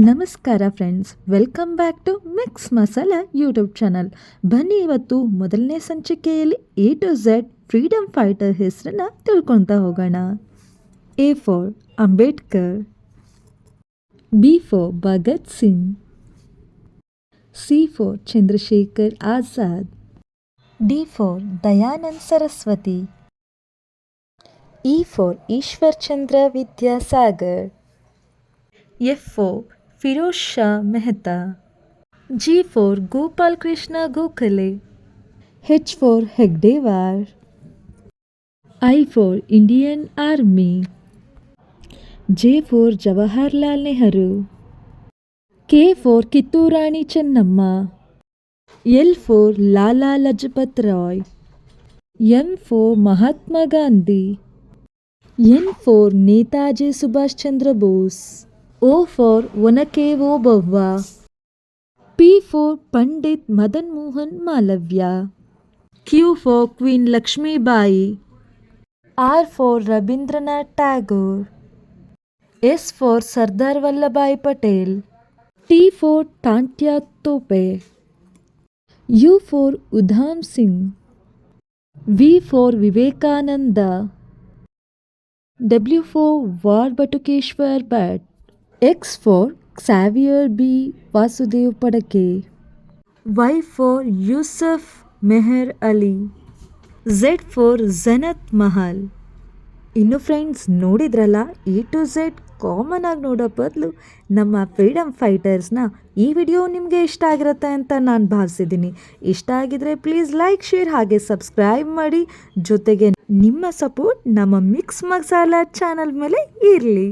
ನಮಸ್ಕಾರ friends welcome back to mix masala YouTube channel ಬನ್ನಿ ಇವತ್ತು ಮೊದಲನೇ ಸಂಚಿಕೆಯಲ್ಲಿ A to Z freedom fighter ಹೆಸರನ್ನ ತಿಳ್ಕೊತಾ ಹೋಗೋಣ. A for Ambedkar B for Bhagat Singh C for Chandrashekhar Azad D for Dayanand Saraswati E for Ishwar Chandra Vidyasagar F for Firoz Shah Mehta G for Gopal Krishna Gokhale H for Hegdewar, I for Indian Army, J for Jawaharlal Nehru, K for Kitturani Chennamma, L for Lala Lajpat Roy, M for Mahatma Gandhi, N for Netaji Subhash Chandra Bose. O for Onakeo Bhava. P for Pandit Madan Mohan Malavya. Q for Queen Lakshmi Bai. R for Rabindranath Tagore. S for Sardar Vallabhai Patel. T for Tantya Tope. U for Udham Singh. V for Vivekananda. W for War Batukeshwar Bhatt. X for Xavier B Vasudev Phadke Y for Yusuf Meher Ali Z for Zinat Mahal ಇನ್ನು friends ನೋಡಿದ್ರಲ್ಲ? A to Z common ಆಗಿ ನೋಡೋ ಬದಲು ನಮ್ಮ freedom ಫೈಟರ್ಸ್ನ ಈ video ನಿಮಗೆ ಇಷ್ಟ ಆಗಿರುತ್ತೆ ಅಂತ ನಾನು ಭಾವಿಸಿದ್ದೀನಿ. ಇಷ್ಟ ಆಗಿದ್ರೆ ಪ್ಲೀಸ್ ಲೈಕ್ ಶೇರ್ ಹಾಗೆ ಸಬ್ಸ್ಕ್ರೈಬ್ ಮಾಡಿ. ಜೊತೆಗೆ ನಿಮ್ಮ ಸಪೋರ್ಟ್ ನಮ್ಮ ಮಿಕ್ಸ್ ಮಸಾಲ ಚಾನಲ್ ಮೇಲೆ ಇರಲಿ.